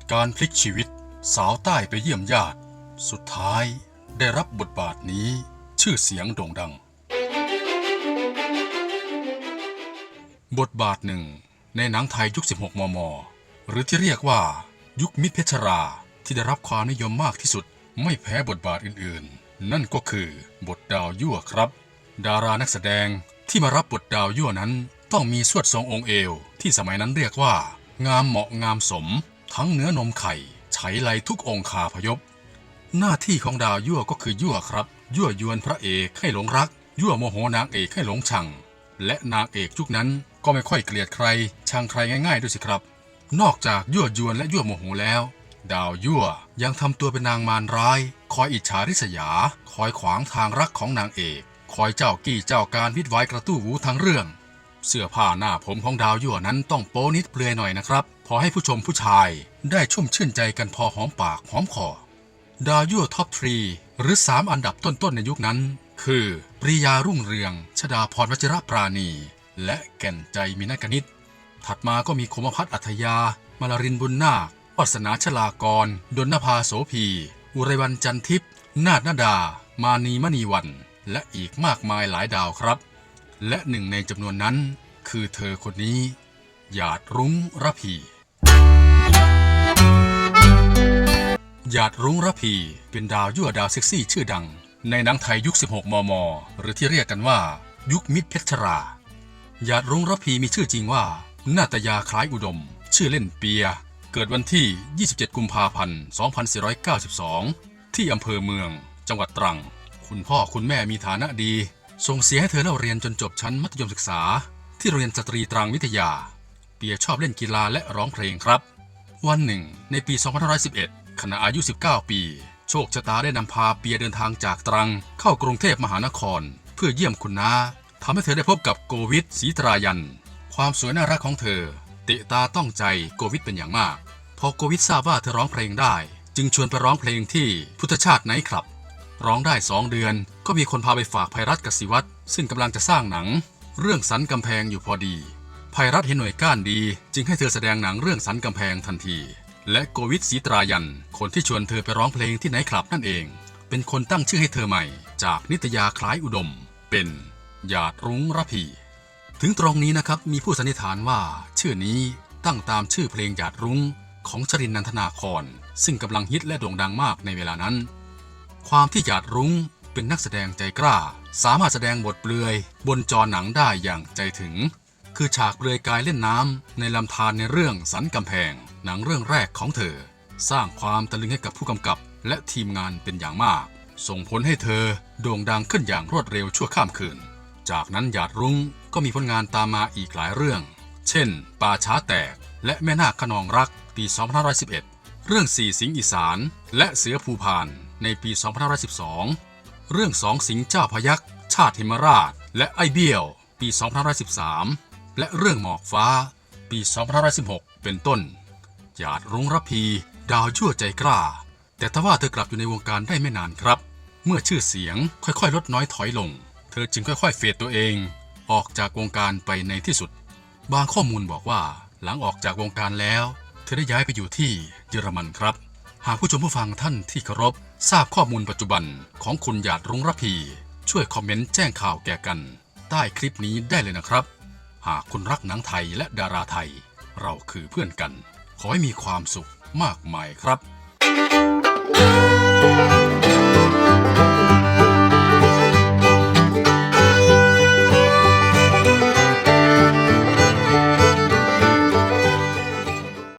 ตุการณ์พลิกชีวิต สาวใต้ไปเยี่ยมญาติ สุดท้ายได้รับบทบาทนี้ชื่อเสียงโด่งดัง บทบาทหนึ่ง ในหนังไทยยุค 16 มม หรือที่เรียกว่า ยุคมิตรเพชรรา ที่ได้รับความนิยมมากที่สุด ไม่แพ้บทบาทอื่นๆ นั่นก็คือบทดาวยั่วครับ ดารานักแสดงที่มารับบทดาวยั่วนั้น ต้องมีสวดทรงองค์เอว ที่สมัยนั้นเรียกว่า งามเหมาะงามสม ทั้งเนื้อนมไข่ไฉไลทุกองคาพยพ หน้าที่ของดาวยั่วก็คือยั่วครับ ยั่วยวนพระเอกให้หลงรัก ยั่วโมโหนางเอกให้หลงชัง และนางเอกยุคนั้นก็ไม่ค่อยเกลียดใคร ชังใครง่ายๆด้วยสิครับ นอกจากยั่วยวนและยั่วโมโหแล้ว ดาวยั่วยังทำตัวเป็นนางมารร้าย คอยอิจฉาริษยา คอยขวางทางรักของนางเอก คอยเจ้ากี้เจ้าการวิดไว้กระตู้หูทั้งเรื่อง เสื้อผ้าหน้าผมของดาวยั่วนั้นต้องโป๊นิดเปลือยหน่อยนะครับ อให้ผู้ชมผู้ชายได้ชุ่มชื่นใจกันพอหอมปากหอมคอ ดาวยั่วท็อปทรีหรือ 3 อันดับต้นๆในยุคนั้น คือ ปริยารุ่งเรืองชดาพรวชิระปราณี และแก่นใจมีนักนิตถัดมาก็มีคมพัฒน์อัธยา มาลารินบุญนาควัสนาชลากร ดนนภาโสพีอุไรวันจันทิพย์นาฏนาดา มานีมณีวัน และอีกมากมายหลายดาวครับ และหนึ่งในจำนวนนั้น คือเธอคนนี้ หยาดรุ้งระพี หยาดรุ้งระพี เป็นดาวยั่วดาวเซ็กซี่ชื่อดัง ในหนังไทยยุค 16 มม หรือที่เรียกกันว่า ยุคมิตรเพชรรา หยาดรุ้งระพีมีชื่อจริงว่า นาตยาคล้ายอุดม ชื่อเล่นเปีย เกิดวันที่ 27 กุมภาพันธ์ 2492 ที่อำเภอเมือง จังหวัดตรัง คุณพ่อคุณแม่มีฐานะดี ส่งเสียให้เธอเล่าเรียนจนจบชั้นมัธยมศึกษา ที่โรงเรียนสตรีตรังวิทยา เปียชอบเล่นกีฬาและร้องเพลงครับ วันหนึ่ง ในปี 2511 ขณะอายุ 19 ปี โชคชะตาได้นำพาเปียเดินทางจากตรัง เข้ากรุงเทพมหานคร เพื่อเยี่ยมคุณน้าทำให้เธอได้พบกับโกวิทศรีตรายัน ความสวยน่ารักของเธอเตะตาต้องใจโกวิทเป็นอย่างมาก พอโกวิททราบว่าเธอร้องเพลงได้ จึงชวนไปร้องเพลงที่พุทธชาติไนท์คลับ ร้องได้สองเดือน ก็มีคนพาไปฝากภัยรัฐกสิวัตรซึ่งกำลังจะสร้างหนัง เรื่องสันกำแพงอยู่พอดีภัยรัฐเห็นหน่วยก้านดี จึงให้เธอแสดงหนังเรื่องสันกำแพงทันที และโกวิทศรีตรายัน คนที่ชวนเธอไปร้องเพลงที่ไนท์คลับนั่นเอง เป็นคนตั้งชื่อให้เธอใหม่ จากนิตยาคล้ายอุดม เป็นหยาดรุ้งระพี ถึงตรงนี้นะครับมีผู้สันนิษฐานว่า ชื่อนี้ตั้งตามชื่อเพลงหยาดรุ้งของชรินนันทนาคร ซึ่งกำลังฮิตและโด่งดังมากในเวลานั้น ความที่หยาดรุ้งเป็นนักแสดงใจกล้า สามารถแสดงบทเปลือย บนจอหนังได้อย่างใจถึง คือฉากเปลือยกายเล่นน้ำในลำธารในเรื่องสันกำแพง หนังเรื่องแรกของเธอ สร้างความตะลึงให้กับผู้กำกับ และทีมงานเป็นอย่างมาก ส่งผลให้เธอโด่งดังขึ้นอย่างรวดเร็วชั่วข้ามคืน จากนั้นหยาดรุ้งก็มีผลงานตามมาอีกหลายเรื่อง เช่น ป่าช้าแตก และแม่นาคขนองรักปี 2511 เรื่องสี่สิงอีสาน และเสือภูพานในปี 2512 เรื่องสองสิงเจ้าพยักชาติหิมราช และไอเบี้ยว ปี 2513 และเรื่องหมอกฟ้า ปี 2516 เป็นต้น หยาดรุ้งระพี ดาวยั่วใจกล้า แต่ทว่าเธอกลับอยู่ในวงการได้ไม่นานครับ เมื่อชื่อเสียงค่อยๆ ลดน้อยถอยลง เธอจึงค่อยๆ เฟดตัวเอง ออกจากวงการไปในที่สุด บางข้อมูลบอกว่าหลังออกจากวงการแล้ว เธอได้ย้ายไปอยู่ที่เยอรมันครับ หากผู้ชมผู้ฟังท่านที่เคารพทราบข้อมูลปัจจุบันของคุณหยาดรุ้งระพี ช่วยคอมเมนต์แจ้งข่าวแก่กัน ใต้คลิปนี้ได้เลยนะครับ หากคุณรักหนังไทยและดาราไทย เราคือเพื่อนกัน ขอให้มีความสุขมากมายครับ